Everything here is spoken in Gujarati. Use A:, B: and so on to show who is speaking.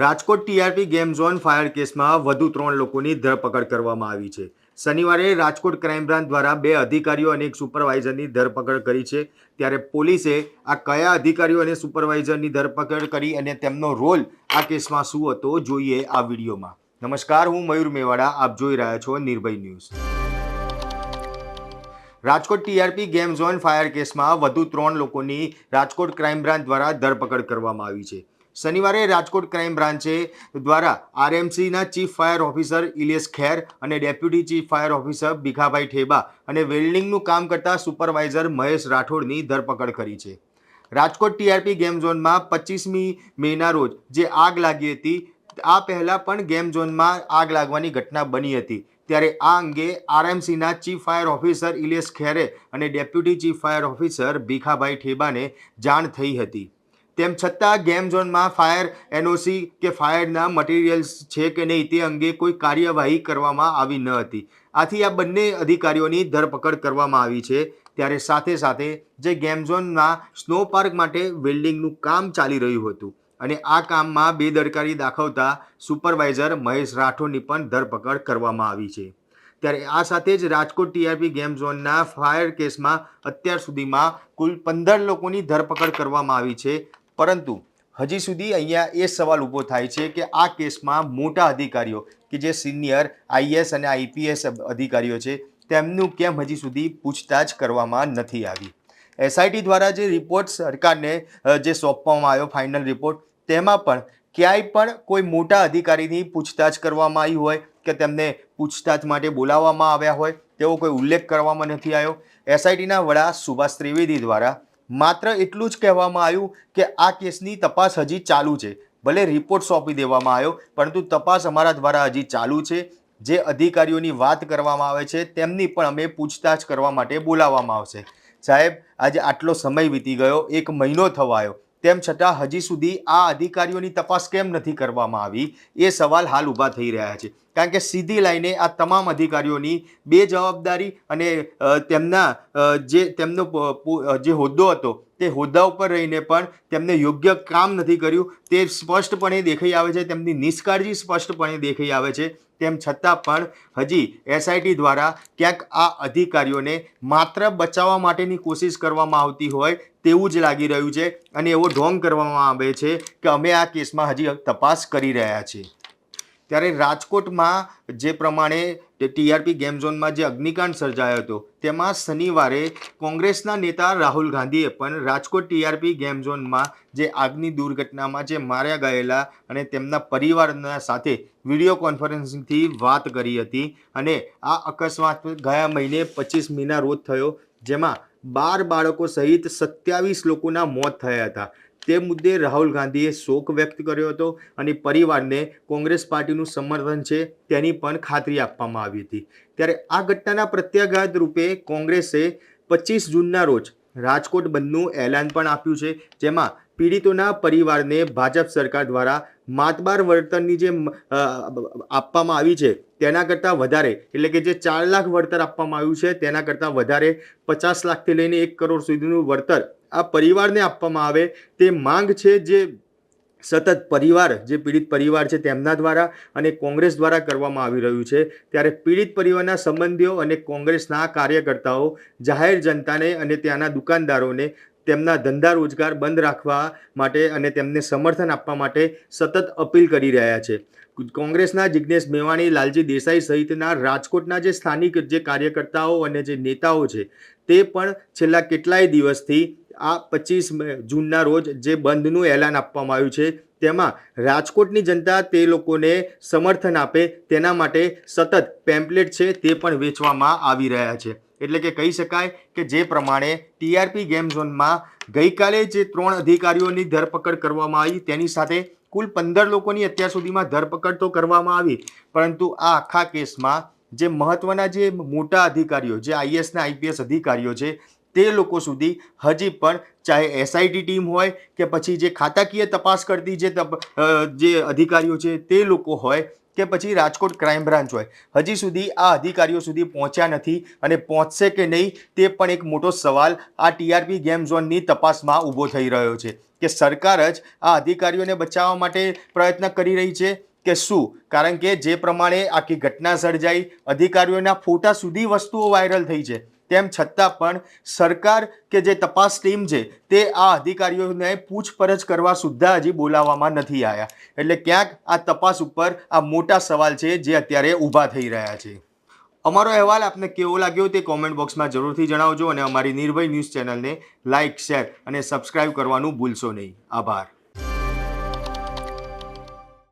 A: Rajkot TRP game zone fire કેસમાં વધુ ત્રણ લોકોની ધરપકડ કરવામાં આવી છે. શનિવારે રાજકોટ ક્રાઇમ બ્રાન્ચ દ્વારા બે અધિકારીઓ અને એક સુપરવાઇઝરની ધરપકડ કરી છે. ત્યારે પોલીસે આ કયા અધિકારીઓ અને સુપરવાઇઝરની ધરપકડ કરી અને તેમનો રોલ આ કેસમાં શું હતો જોઈએ આ વિડીયોમાં. નમસ્કાર, હું મયુર મેવાડા, આપ જોઈ રહ્યા છો Nirbhay news. Rajkot TRP game zone fire કેસમાં વધુ ત્રણ લોકોની રાજકોટ ક્રાઇમ બ્રાન્ચ દ્વારા ધરપકડ કરવામાં આવી છે. શનિવારે રાજકોટ ક્રાઇમ બ્રાન્ચે દ્વારા આરએમસીના chief fire officer Ilias Kher અને deputy chief fire officer Bhikhabhai Theba અને વેલ્ડિંગનું કામ કરતા સુપરવાઇઝર મહેશ રાઠોડની ધરપકડ કરી છે. રાજકોટ ટીઆરપી ગેમ ઝોનમાં પચીસમી મેના રોજ જે આગ લાગી હતી, આ પહેલાં પણ ગેમ ઝોનમાં આગ લાગવાની ઘટના બની હતી. ત્યારે આ અંગે આરએમસીના ચીફ ફાયર ઓફિસર ઇલિયસ ખેરે અને deputy chief fire officer Bhikhabhai ઠેબાને જાણ થઈ હતી. તેમ છતાં ગેમ ઝોનમાં ફાયર એનઓસી કે ફાયરના મટીરિયલ્સ છે કે નહીં તે અંગે કોઈ કાર્યવાહી કરવામાં આવી ન હતી. આથી આ બંને અધિકારીઓની ધરપકડ કરવામાં આવી છે. ત્યારે સાથે સાથે જે ગેમ ઝોનમાં સ્નો પાર્ક માટે વેલ્ડિંગનું કામ ચાલી રહ્યું હતું અને આ કામમાં બેદરકારી દાખવતા સુપરવાઇઝર મહેશ રાઠોડની પણ ધરપકડ કરવામાં આવી છે. ત્યારે આ સાથે જ રાજકોટ ટીઆરપી ગેમ ઝોનના ફાયર કેસમાં અત્યાર સુધીમાં કુલ પંદર લોકોની ધરપકડ કરવામાં આવી છે. પરંતુ હજી સુધી અહીંયા એ સવાલ ઊભો થાય છે કે આ કેસમાં મોટા અધિકારીઓ કે જે સિનિયર આઈએસ અને આઈપીએસ અધિકારીઓ છે, તેમનું કેમ હજી સુધી પૂછતાછ કરવામાં નથી આવી? એસઆઈટી દ્વારા જે રિપોર્ટ સરકારને જે સોંપવામાં આવ્યો, ફાઇનલ રિપોર્ટ, તેમાં પણ ક્યાંય પણ કોઈ મોટા અધિકારીની પૂછતાછ કરવામાં આવી હોય કે તેમને પૂછતાછ માટે બોલાવવામાં આવ્યા હોય તેવો કોઈ ઉલ્લેખ કરવામાં નથી આવ્યો? એસઆઈટીના વડા સુભાષ ત્રિવેદી દ્વારા માત્ર એટલું જ કહેવામાં આવ્યું કે આ કેસની તપાસ હજી ચાલુ છે. ભલે રિપોર્ટ સોંપી દેવામાં આવ્યો, પરંતુ તપાસ અમારા દ્વારા હજી ચાલુ છે. જે અધિકારીઓની વાત કરવામાં આવે છે, તેમની પણ અમે પૂછતાછ કરવા માટે બોલાવવામાં આવશે. સાહેબ, આજે આટલો સમય વીતી ગયો, એક મહિનો થવાયો. તેમ છતાં હજી સુધી આ અધિકારીઓની તપાસ કેમ નથી કરવામાં આવી? એ સવાલ હાલ ઊભા થઈ રહ્યા છે. કારણ કે સીધી લાઈને આ તમામ અધિકારીઓની બે જવાબદારી અને તેમના જે તેમનો જે હોદ્દો હતો તે હોદ્દા ઉપર રહીને પણ તેમને યોગ્ય કામ નથી કર્યું. તે સ્પષ્ટપણે દેખાઈ આવે છે. તેમની નિષ્કાળજી સ્પષ્ટપણે દેખાઈ આવે છે. તેમ છતાં પણ હજી એસઆઈટી દ્વારા ક્યાંક આ અધિકારીઓને માત્ર બચાવવા માટેની કોશિશ કરવામાં આવતી હોય તેવું જ લાગી રહ્યું છે. અને એવો ઢોંગ કરવામાં આવે છે કે અમે આ કેસમાં હજી તપાસ કરી રહ્યા છીએ. ત્યારે રાજકોટમાં જે પ્રમાણે ટીઆરપી ગેમ ઝોનમાં જે અગ્નિકાંડ સર્જાયો હતો, તેમાં શનિવારે કોંગ્રેસના નેતા રાહુલ ગાંધીએ પણ રાજકોટ ટીઆરપી ગેમ ઝોનમાં જે આગની દુર્ઘટનામાં જે માર્યા ગયેલા અને તેમના પરિવારના સાથે વીડિયો કોન્ફરન્સિંગથી વાત કરી હતી અને આ અકસ્માત ગયા મહિને પચીસ મીના રોજ થયો, જેમાં બાર બાળકો સહિત સત્યાવીસ લોકોના મોત થયા હતા. તે મુદ્દે રાહુલ ગાંધીએ શોક વ્યક્ત કર્યો હતો અને પરિવારને કોંગ્રેસ પાર્ટીનું સમર્થન છે તેની પણ ખાતરી આપવામાં આવી હતી. ત્યારે આ ઘટનાના પ્રત્યાઘાત રૂપે કોંગ્રેસે પચીસ જૂનના રોજ રાજકોટ બંધનું એલાન પણ આપ્યું છે, જેમાં પીડિતોના પરિવારને ભાજપ સરકાર દ્વારા માતબાર વળતરની જે આપવામાં આવી છે તેના કરતાં વધારે, એટલે કે જે ચાર લાખ વળતર આપવામાં આવ્યું છે તેના કરતાં વધારે પચાસ લાખથી લઈને એક કરોડ સુધીનું વળતર આ પરિવારને આપવામાં આવે તે માંગ છે જે સતત પરિવાર, જે પીડિત પરિવાર છે તેમના દ્વારા અને કોંગ્રેસ દ્વારા કરવામાં આવી રહ્યું છે. ત્યારે પીડિત પરિવારના સંબંધીઓ અને કોંગ્રેસના કાર્યકર્તાઓ, જાહેર જનતાને અને ત્યાંના દુકાનદારોને તેમના ધંધા રોજગાર બંધ રાખવા માટે અને તેમને સમર્થન આપવા માટે સતત અપીલ કરી રહ્યા છે. કોંગ્રેસના જિજ્ઞેશ મેવાણી, લાલજી દેસાઈ સહિતના રાજકોટના જે સ્થાનિક જે કાર્યકર્તાઓ અને જે નેતાઓ છે તે પણ છેલ્લા કેટલાય દિવસથી આ પચીસ જૂનના રોજ જે બંધનું એલાન આપવામાં આવ્યું છે, તેમાં રાજકોટની જનતા તે લોકોને સમર્થન આપે, તેના માટે સતત પેમ્પલેટ છે તે પણ વેચવામાં આવી રહ્યા છે. એટલે કે કહી શકાય કે જે પ્રમાણે ટીઆરપી ગેમ ઝોનમાં ગઈકાલે જે ત્રણ અધિકારીઓની ધરપકડ કરવામાં આવી, તેની સાથે કુલ પંદર લોકોની અત્યાર સુધીમાં ધરપકડ તો કરવામાં આવી, પરંતુ આ આખા કેસમાં જે મહત્વના જે મોટા અધિકારીઓ, જે આઈએસના આઈપીએસ અધિકારીઓ છે તે લોકો સુધી હજી પણ ચાહે એસઆઈટી ટીમ હોય કે પછી જે ખાતાકીય તપાસ કરતી જે તપ જે અધિકારીઓ છે તે લોકો હોય કે પછી રાજકોટ ક્રાઇમ બ્રાન્ચ હોય, હજી સુધી આ અધિકારીઓ સુધી પહોંચ્યા નથી અને પહોંચશે કે નહીં તે પણ એક મોટો સવાલ આ ટીઆરપી ગેમ ઝોનની તપાસમાં ઊભો થઈ રહ્યો છે કે સરકાર જ આ અધિકારીઓને બચાવવા માટે પ્રયત્ન કરી રહી છે કે શું? કારણ કે જે પ્રમાણે આખી ઘટના સર્જાઈ, અધિકારીઓના ફોટા સુધી વસ્તુઓ વાયરલ થઈ છે. તેમ છતાં પણ સરકાર કે જે તપાસ ટીમ છે, તે આ અધિકારીઓને પૂછપરછ કરવા સુદ્ધા હજી બોલાવવામાં નથી આવ્યા. એટલે ક્યાંક આ તપાસ ઉપર આ મોટા સવાલ છે જે અત્યારે ઊભા થઈ રહ્યા છે. અમારો અહેવાલ આપને કેવો લાગ્યો તે કોમેન્ટ બોક્સમાં જરૂરથી જણાવજો અને અમારી નિર્ભય ન્યૂઝ ચેનલને લાઇક શેર અને સબસ્ક્રાઇબ કરવાનું ભૂલશો નહીં. આભાર.